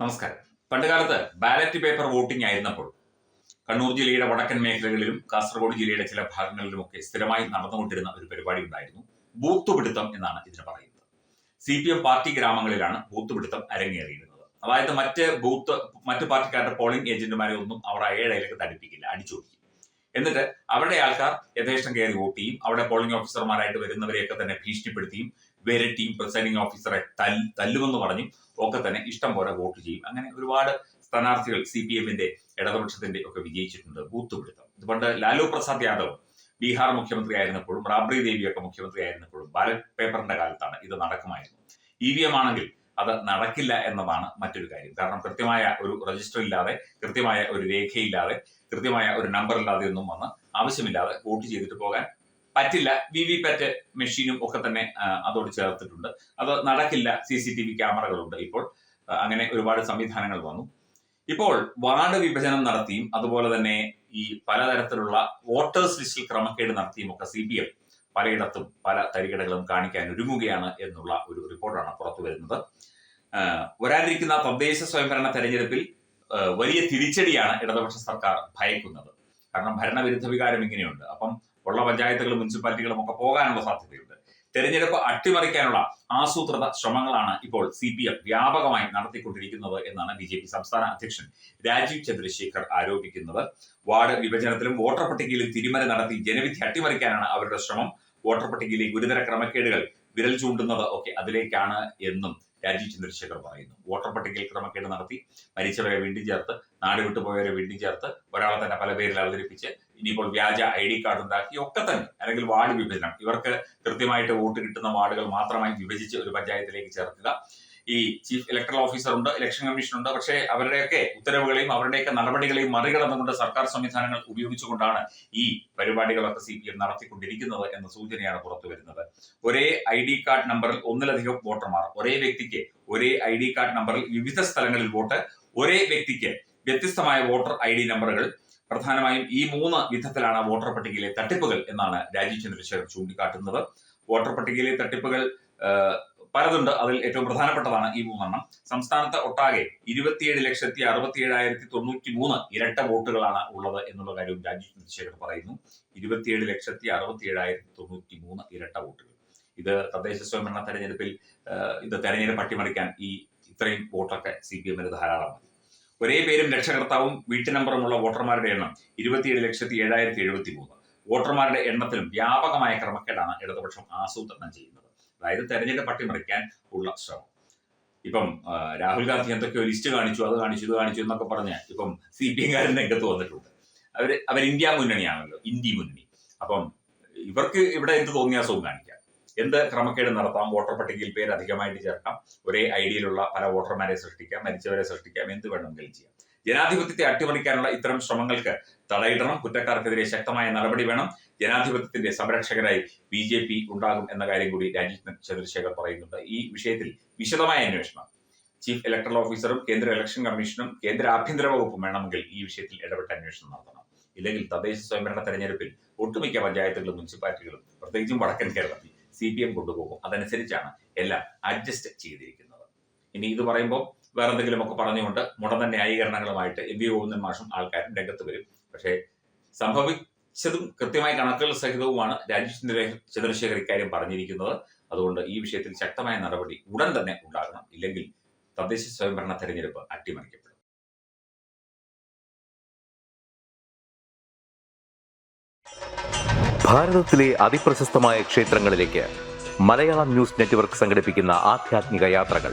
നമസ്കാരം. പണ്ടുകാലത്ത് ballot paper voting ആയിരുന്നപ്പോൾ കണ്ണൂർ ജില്ലയുടെ വടക്കൻ മേഖലകളിലും കാസർഗോഡ് ജില്ലയുടെ ചില ഭാഗങ്ങളിലുമൊക്കെ സ്ഥിരമായി നടന്നുകൊണ്ടിരുന്ന ഒരു പരിപാടി ഉണ്ടായിരുന്നു. ബൂത്ത് പിടുത്തം എന്നാണ് ഇതിന് പറയുന്നത്. സി പി എം പാർട്ടി ഗ്രാമങ്ങളിലാണ് ബൂത്ത് പിടുത്തം അരങ്ങേറിയിരുന്നത്. അതായത് മറ്റ് ബൂത്ത് മറ്റ് പാർട്ടിക്കാരുടെ പോളിംഗ് ഏജന്റുമാരെ ഒന്നും അവർ ഏഴയിലേക്ക് തടിപ്പിക്കില്ല അടിച്ചോടിക്കും എന്നിട്ട് അവരുടെ ആൾക്കാർ യഥേഷ്ടം കയറി വോട്ട് ചെയ്യും. അവിടെ പോളിംഗ് ഓഫീസർമാരായിട്ട് വരുന്നവരെയൊക്കെ തന്നെ ഭീഷണിപ്പെടുത്തിയും വെരട്ടിയും പ്രിസൈഡിംഗ് ഓഫീസറെ തല്ല് തല്ലുമെന്ന് പറഞ്ഞും ഒക്കെ തന്നെ ഇഷ്ടം പോലെ വോട്ട് ചെയ്യും. അങ്ങനെ ഒരുപാട് സ്ഥാനാർത്ഥികൾ സി പി എമ്മിന്റെ ഇടതുപക്ഷത്തിന്റെ ഒക്കെ വിജയിച്ചിട്ടുണ്ട്. ബൂത്ത് പിടുത്തം ഇത് പണ്ട് ലാലു പ്രസാദ് യാദവ് ബീഹാർ മുഖ്യമന്ത്രി ആയിരുന്നപ്പോഴും റാബ്രി ദേവിയൊക്കെ മുഖ്യമന്ത്രി ആയിരുന്നപ്പോഴും ബാലറ്റ് പേപ്പറിന്റെ കാലത്താണ് ഇത് നടക്കുമായിരുന്നു ഇ വി എം ആണെങ്കിൽ അത് നടക്കില്ല എന്നതാണ് മറ്റൊരു കാര്യം. കാരണം കൃത്യമായ ഒരു രജിസ്റ്റർ ഇല്ലാതെ കൃത്യമായ ഒരു രേഖയില്ലാതെ കൃത്യമായ ഒരു നമ്പർ ഇല്ലാതെ ഒന്നും വന്ന് ആവശ്യമില്ലാതെ വോട്ട് ചെയ്തിട്ട് പോകാൻ പറ്റില്ല. വി വി പാറ്റ് മെഷീനും ഒക്കെ തന്നെ അതോട് ചേർത്തിട്ടുണ്ട്. അത് നടക്കില്ല. സി സി ടി വി ക്യാമറകളുണ്ട് ഇപ്പോൾ. അങ്ങനെ ഒരുപാട് സംവിധാനങ്ങൾ വന്നു. ഇപ്പോൾ വാർഡ് വിഭജനം നടത്തിയും അതുപോലെ തന്നെ ഈ പലതരത്തിലുള്ള വോട്ടേഴ്സ് ലിസ്റ്റിൽ ക്രമക്കേട് നടത്തിയും ഒക്കെ സി പി എം പലയിടത്തും പല തരികിടകളും കാണിക്കാൻ ഒരുങ്ങുകയാണ് എന്നുള്ള ഒരു റിപ്പോർട്ടാണ് പുറത്തു വരുന്നത്. വരാനിരിക്കുന്ന തദ്ദേശ സ്വയംഭരണ തെരഞ്ഞെടുപ്പിൽ വലിയ തിരിച്ചടിയാണ് ഇടതുപക്ഷ സർക്കാർ ഭയക്കുന്നത്. കാരണം ഭരണവിരുദ്ധ വികാരം ഇങ്ങനെയുണ്ട്. അപ്പം ഉള്ള പഞ്ചായത്തുകളും മുനിസിപ്പാലിറ്റികളും ഒക്കെ പോകാനുള്ള സാധ്യതയുണ്ട്. തെരഞ്ഞെടുപ്പ് അട്ടിമറിക്കാനുള്ള ആസൂത്രിത ശ്രമങ്ങളാണ് ഇപ്പോൾ സി പി എം വ്യാപകമായി നടത്തിക്കൊണ്ടിരിക്കുന്നത് എന്നാണ് ബി ജെ പി സംസ്ഥാന അധ്യക്ഷൻ രാജീവ് ചന്ദ്രശേഖർ ആരോപിക്കുന്നത്. വാർഡ് വിഭജനത്തിലും വോട്ടർ പട്ടികയിലും തിരിമറി നടത്തി ജനവിധി അട്ടിമറിക്കാനാണ് അവരുടെ ശ്രമം. വോട്ടർ പട്ടികയിലെ ഗുരുതര ക്രമക്കേടുകൾ വിരൽ ചൂണ്ടുന്നത് ഒക്കെ അതിലേക്കാണ് എന്നും രാജീവ് ചന്ദ്രശേഖർ പറയുന്നു. വോട്ടർ പട്ടികയിൽ ക്രമക്കേട് നടത്തി മരിച്ചവരെ വീണ്ടും ചേർത്ത് നാട് വിട്ടുപോയവരെ വീണ്ടും ചേർത്ത് ഒരാളെ തന്നെ പല പേരിൽ അവതരിപ്പിച്ച് ഇനിയിപ്പോൾ വ്യാജ ഐ ഡി കാർഡ് ഉണ്ടാക്കി ഒക്കെ തന്നെ അല്ലെങ്കിൽ വാർഡ് വിഭജനം. ഇവർക്ക് കൃത്യമായിട്ട് വോട്ട് കിട്ടുന്ന വാർഡുകൾ മാത്രമായി വിഭജിച്ച് ഒരു പഞ്ചായത്തിലേക്ക് ചേർക്കുക. ഈ ചീഫ് ഇലക്ടറൽ ഓഫീസർ ഉണ്ട് ഇലക്ഷൻ കമ്മീഷൻ ഉണ്ട്. പക്ഷേ അവരുടെയൊക്കെ ഉത്തരവുകളെയും അവരുടെയൊക്കെ നടപടികളെയും മറികടന്നുകൊണ്ട് സർക്കാർ സംവിധാനങ്ങൾ ഉപയോഗിച്ചുകൊണ്ടാണ് ഈ പരിപാടികളൊക്കെ സി പി എം നടത്തിക്കൊണ്ടിരിക്കുന്നത് എന്ന സൂചനയാണ് പുറത്തു വരുന്നത്. ഒരേ ഐ ഡി കാർഡ് നമ്പറിൽ ഒന്നിലധികം വോട്ടർമാർ ഒരേ വ്യക്തിക്ക് ഒരേ ഐ ഡി കാർഡ് നമ്പറിൽ വിവിധ സ്ഥലങ്ങളിൽ വോട്ട് ഒരേ വ്യക്തിക്ക് വ്യത്യസ്തമായ വോട്ടർ ഐ ഡി നമ്പറുകൾ പ്രധാനമായും ഈ മൂന്ന് വിധത്തിലാണ് വോട്ടർ പട്ടികയിലെ തട്ടിപ്പുകൾ എന്നാണ് രാജീവ് ചന്ദ്രശേഖർ ചൂണ്ടിക്കാട്ടുന്നത്. വോട്ടർ പട്ടികയിലെ തട്ടിപ്പുകൾ പലതുണ്ട്. അതിൽ ഏറ്റവും പ്രധാനപ്പെട്ടതാണ് ഈ മൂന്നെണ്ണം. സംസ്ഥാനത്ത് ഒട്ടാകെ ഇരുപത്തിയേഴ് ലക്ഷത്തി അറുപത്തി ഏഴായിരത്തി തൊണ്ണൂറ്റി മൂന്ന് ഇരട്ട വോട്ടുകളാണ് ഉള്ളത് എന്നുള്ള കാര്യവും രാജീവ് ചന്ദ്രശേഖർ പറയുന്നു. ഇരുപത്തിയേഴ് ലക്ഷത്തി അറുപത്തി ഏഴായിരത്തി തൊണ്ണൂറ്റി മൂന്ന് ഇരട്ട വോട്ടുകൾ. ഇത് തദ്ദേശ സ്വയംഭരണ തെരഞ്ഞെടുപ്പിൽ ഇത് തെരഞ്ഞെടുപ്പ് അട്ടിമറിക്കാൻ ഈ ഇത്രയും വോട്ടൊക്കെ സി പി എമ്മിന് ധാരാളം. മതി ഒരേ പേരും രക്ഷകർത്താവും വീട്ടു നമ്പറുമുള്ള വോട്ടർമാരുടെ എണ്ണം ഇരുപത്തിയേഴ് ലക്ഷത്തി ഏഴായിരത്തി എഴുപത്തി മൂന്ന് വോട്ടർമാരുടെ എണ്ണത്തിലും വ്യാപകമായ ക്രമക്കേടാണ് ഇടതുപക്ഷം ആസൂത്രണം ചെയ്യുന്നത്. അതായത് തെരഞ്ഞെടുപ്പ് അട്ടിമറിക്കാൻ ഉള്ള ശ്രമം. ഇപ്പം രാഹുൽ ഗാന്ധി എന്തൊക്കെയോ ലിസ്റ്റ് കാണിച്ചു അത് കാണിച്ചു ഇത് കാണിച്ചു എന്നൊക്കെ പറഞ്ഞ് ഇപ്പം സി പി എംകാരൻ രംഗത്ത് വന്നിട്ടുണ്ട്. അവർ അവർ ഇന്ത്യ മുന്നണിയാണല്ലോ ഇന്ത്യ മുന്നണി. അപ്പം ഇവർക്ക് ഇവിടെ എന്ത് തോന്നിയാസവും കാണിക്കാം. എന്ത് ക്രമക്കേട് നടത്താം വോട്ടർ പട്ടികയിൽ പേര് അധികമായിട്ട് ചേർക്കാം ഒരേ ഐഡിയയിലുള്ള പല വോട്ടർമാരെ സൃഷ്ടിക്കാം മരിച്ചവരെ സൃഷ്ടിക്കാം എന്ത് വേണമെങ്കിലും ചെയ്യാം. ജനാധിപത്യത്തെ അട്ടിമറിക്കാനുള്ള ഇത്തരം ശ്രമങ്ങൾക്ക് തടയിടണം. കുറ്റക്കാർക്കെതിരെ ശക്തമായ നടപടി വേണം. ജനാധിപത്യത്തിന്റെ സംരക്ഷകരായി ബി ജെ പി ഉണ്ടാകും എന്ന കാര്യം കൂടി രാജീവ് ചന്ദ്രശേഖർ പറയുന്നുണ്ട്. ഈ വിഷയത്തിൽ വിശദമായ അന്വേഷണം. ചീഫ് ഇലക്ടറൽ ഓഫീസറും കേന്ദ്ര ഇലക്ഷൻ കമ്മീഷനും കേന്ദ്ര ആഭ്യന്തര വകുപ്പും വേണമെങ്കിൽ ഈ വിഷയത്തിൽ ഇടപെട്ട് അന്വേഷണം നടത്തണം. ഇല്ലെങ്കിൽ തദ്ദേശ സ്വയംഭരണ തെരഞ്ഞെടുപ്പിൽ ഒട്ടുമിക്ക പഞ്ചായത്തുകളും മുനിസിപ്പാലിറ്റികളും പ്രത്യേകിച്ചും വടക്കൻ കേരളത്തിൽ സി പി എം കൊണ്ടുപോകും. അതനുസരിച്ചാണ് എല്ലാം അഡ്ജസ്റ്റ് ചെയ്തിരിക്കുന്നത്. ഇനി ഇത് പറയുമ്പോൾ വേറെ എന്തെങ്കിലുമൊക്കെ പറഞ്ഞുകൊണ്ട് മുടന്തൻ ന്യായീകരണങ്ങളുമായിട്ട് എം വി ഗോവിന്ദൻ മാഷും ആൾക്കാരും രംഗത്ത് വരും. പക്ഷേ സംഭവിച്ചതും കൃത്യമായി കണക്കുകൾ സഹിതവുമാണ് രാജേഷ് ചന്ദ്ര ചന്ദ്രശേഖർ ഇക്കാര്യം പറഞ്ഞിരിക്കുന്നത്. അതുകൊണ്ട് ഈ വിഷയത്തിൽ ശക്തമായ നടപടി ഉടൻ തന്നെ ഉണ്ടാകണം. ഇല്ലെങ്കിൽ തദ്ദേശ സ്വയംഭരണ തെരഞ്ഞെടുപ്പ് അട്ടിമറിക്കപ്പെടും. ഭാരതത്തിലെ അതിപ്രശസ്തമായ ക്ഷേത്രങ്ങളിലേക്ക് മലയാളം ന്യൂസ് നെറ്റ്വർക്ക് സംഘടിപ്പിക്കുന്ന ആധ്യാത്മിക യാത്രകൾ.